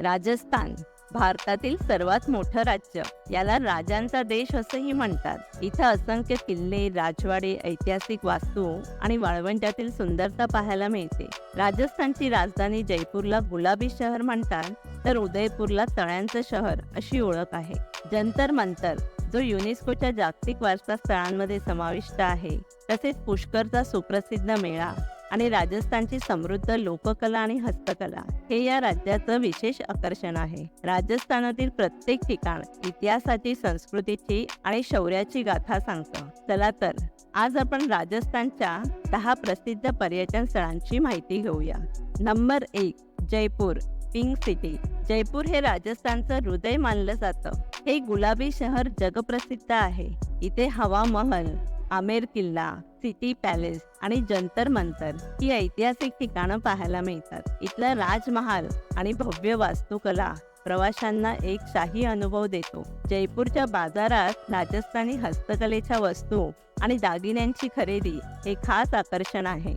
राजस्थान भारतातील सर्वात मोठं राज्य. याला राजांचा देश असंही म्हणतात. इथं असंख्य किल्ले राजवाडे ऐतिहासिक वास्तू आणि वाळवंटातील सुंदरता पाहायला मिळते. राजस्थानची राजधानी जयपूरला गुलाबी शहर म्हणतात तर उदयपूरला तळ्यांचं शहर अशी ओळख आहे. जंतर मंतर जो युनेस्कोच्या जागतिक वारसा स्थळांमध्ये समाविष्ट आहे तसेच पुष्करचा सुप्रसिद्ध मेळा आणि राजस्थानची समृद्ध लोककला आणि हस्तकला हे या राज्याचं विशेष आकर्षण आहे. राजस्थानातील प्रत्येक ठिकाण इतिहासाची संस्कृतीची आणि शौर्याची गाथा सांगतं. चला तर आज आपण राजस्थानच्या दहा प्रसिद्ध पर्यटन स्थळांची माहिती घेऊया. नंबर एक जयपूर पिंक सिटी. जयपूर हे राजस्थानचं हृदय मानलं जातं. हे गुलाबी शहर जगप्रसिद्ध आहे. इथे हवा महल आमेर किल्ला सिटी पॅलेस आणि जंतर मंतर ही ऐतिहासिक ठिकाणं पाहायला मिळतात. इथला राजमहाल आणि भव्य वास्तुकला प्रवाशांना एक शाही अनुभव देतो. जयपूरच्या बाजारात राजस्थानी हस्तकलेच्या वस्तू आणि दागिन्यांची खरेदी हे खास आकर्षण आहे.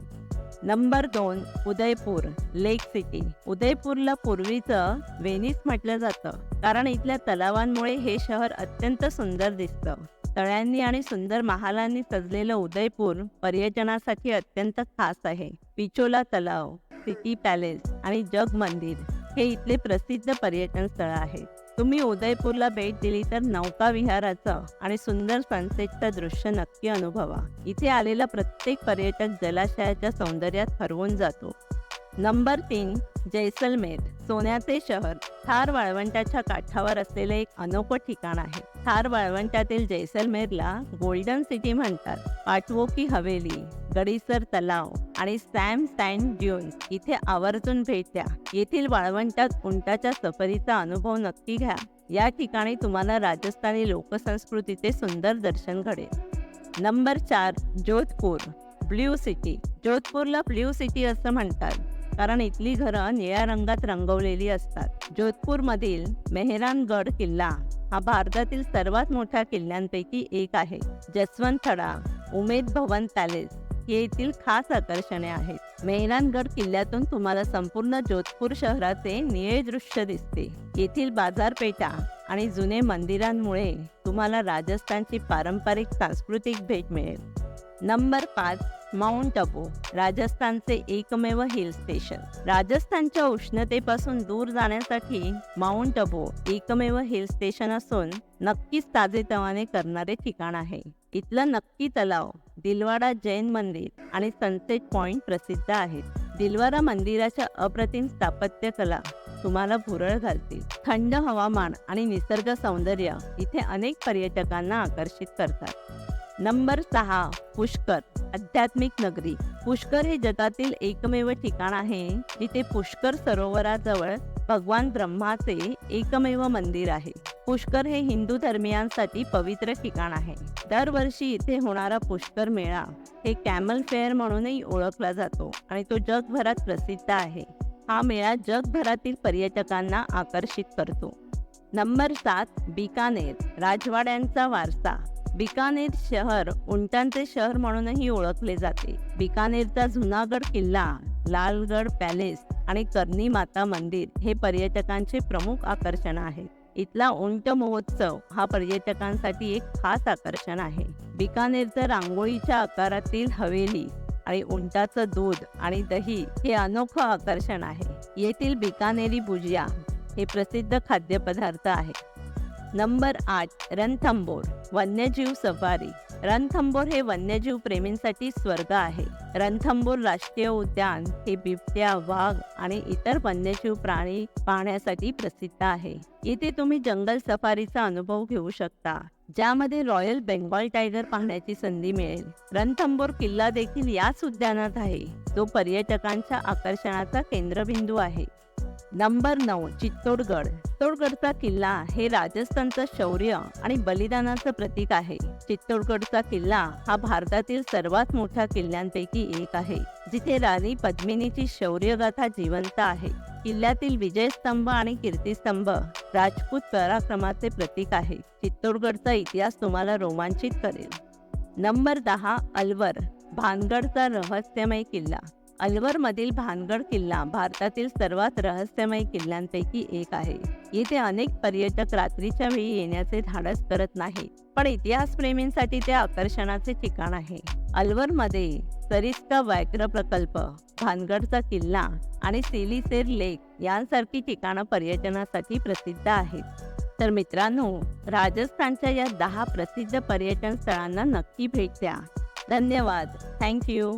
नंबर दोन उदयपूर लेक सिटी. उदयपूरला पूर्वीचं वेनिस म्हटलं जातं कारण इथल्या तलावांमुळे हे शहर अत्यंत सुंदर दिसतं. तळ्यांनी आणि सुंदर महालांनी सजलेलं उदयपूर पर्यटनासाठी अत्यंत खास आहे. पिचोला तलाव सिटी पॅलेस आणि जग मंदिर हे इथले प्रसिद्ध पर्यटन स्थळ आहेत तुम्ही उदयपूरला भेट दिली तर नौका विहाराचं आणि सुंदर सनसेटचं दृश्य नक्की अनुभवा. इथे आलेला प्रत्येक पर्यटक जलाशयाच्या सौंदर्यात हरवून जातो. नंबर तीन जैसलमेर सोन्याचे शहर. थार वाळवंटाच्या काठावर असलेले एक अनोखं ठिकाण आहे. थार वाळवंटातील जैसलमेरला गोल्डन सिटी म्हणतात. पाटवोकी हवेली गडीसर तलाव आणि सॅम सँड ड्यून्स इथे आवर्जून भेट द्या. येथील वाळवंटात उंटाच्या सफरीचा अनुभव नक्की घ्या. या ठिकाणी तुम्हाला राजस्थानी लोकसंस्कृतीचे सुंदर दर्शन घडेल. नंबर चार जोधपूर ब्ल्यू सिटी. जोधपूरला ब्ल्यू सिटी असं म्हणतात. कारण इथली घरं निळ्या रंगात रंगवलेली असतात. जोधपूरमधील मेहरानगड किल्ला हा भारतातील सर्वात मोठ्या किल्ल्यांपैकी एक आहे. जसवंतथडा उमेद भवन पॅलेस हे येथील खास आकर्षणे आहेत. मेहरानगड किल्ल्यातून तुम्हाला संपूर्ण जोधपूर शहराचे निळे दृश्य दिसते. येथील बाजारपेठा आणि जुने मंदिरांमुळे तुम्हाला राजस्थानची पारंपरिक सांस्कृतिक भेट मिळेल. नंबर पाच माउंट अबू राजस्थानचे एकमेव हिल स्टेशन. राजस्थानच्या उष्णतेपासून दूर जाण्यासाठी माउंट अबू एकमेव हिल स्टेशन असून नक्कीच ताजेतवाने करणारे ठिकाण आहे. इथलं नक्की तलाव दिलवाडा जैन मंदिर आणि सनसेट पॉइंट प्रसिद्ध आहेत. दिलवारा मंदिराच्या अप्रतिम स्थापत्य कला तुम्हाला भुरळ घालतील. थंड हवामान आणि निसर्ग सौंदर्य इथे अनेक पर्यटकांना आकर्षित करतात. नंबर सहा पुष्कर. आध्यात्मिक नगरी. पुष्कर हे जगातील एकमेव ठिकाण आहे जिथे पुष्कर सरोवराजवळ भगवान ब्रह्माचे एकमेव मंदिर आहे. पुष्कर हे हिंदू धर्मियांसाठी पवित्र ठिकाण आहे. दरवर्षी इथे होणारा पुष्कर मेळा हे कॅमल फेअर म्हणूनही ओळखला जातो आणि तो जगभरात प्रसिद्ध आहे. हा मेळा जगभरातील पर्यटकांना आकर्षित करतो. नंबर सात बिकानेर राजवाड्यांचा वारसा. बिकानेर शहर उंटांचे शहर म्हणूनही ओळखले जाते. बिकानेरचा जुनागड किल्ला लालगड पॅलेस आणि करणी माता मंदिर हे पर्यटकांचे प्रमुख आकर्षण आहे. इथला उंट महोत्सव हा पर्यटकांसाठी एक खास आकर्षण आहे. बिकानेरचं रांगोळीच्या आकारातील हवेली आणि उंटाचं दूध आणि दही हे अनोखं आकर्षण आहे. येथील बिकानेरी भुजिया हे प्रसिद्ध खाद्यपदार्थ आहे. नंबर आठ रणथंबोर वन्यजीव सफारी. रणथंबोर हे वन्यजीव प्रेमींसाठी स्वर्ग आहे. रणथंबोर राष्ट्रीय उद्यान हे बिबट्या वाघ आणि इतर वन्यजीव प्राणी पाहण्यासाठी प्रसिद्ध आहे. इथे तुम्ही जंगल सफारीचा अनुभव घेऊ शकता ज्यामध्ये रॉयल बेंगॉल टायगर पाहण्याची संधी मिळेल. रणथंबोर किल्ला देखील याच उद्यानात आहे. जो पर्यटकांच्या आकर्षणाचा केंद्रबिंदू आहे. नंबर नऊ चित्तोडगड. चित्तोडगडचा किल्ला हे राजस्थानचं शौर्य आणि बलिदानाचं प्रतीक आहे. चित्तोडगडचा किल्ला हा भारतातील सर्वात मोठ्या किल्ल्यांपैकी एक आहे जिथे राणी पद्मिनीची शौर्यगाथा जिवंत आहे. किल्ल्यातील विजयस्तंभ आणि कीर्तिस्तंभ राजपूत पराक्रमाचे प्रतीक आहे. चित्तोडगडचा इतिहास तुम्हाला रोमांचित करेल. नंबर दहा अलवर भानगडचा रहस्यमय किल्ला. अलवरमधील भानगड किल्ला भारतातील सर्वात रहस्यमय किल्ल्यांपैकी एक आहे. येथे अनेक पर्यटक रात्रीच्या वेळी येण्याचे धाडस करत नाही पण इतिहासप्रेमींसाठी ते आकर्षणाचे ठिकाण आहे. अलवरमध्ये सरिस्का व्याघ्र प्रकल्प भानगडचा किल्ला आणि सिलिसेर लेक यांसारखी ठिकाणं पर्यटनासाठी प्रसिद्ध आहेत. तर मित्रांनो राजस्थानच्या या दहा प्रसिद्ध पर्यटन स्थळांना नक्की भेट द्या. धन्यवाद. थँक्यू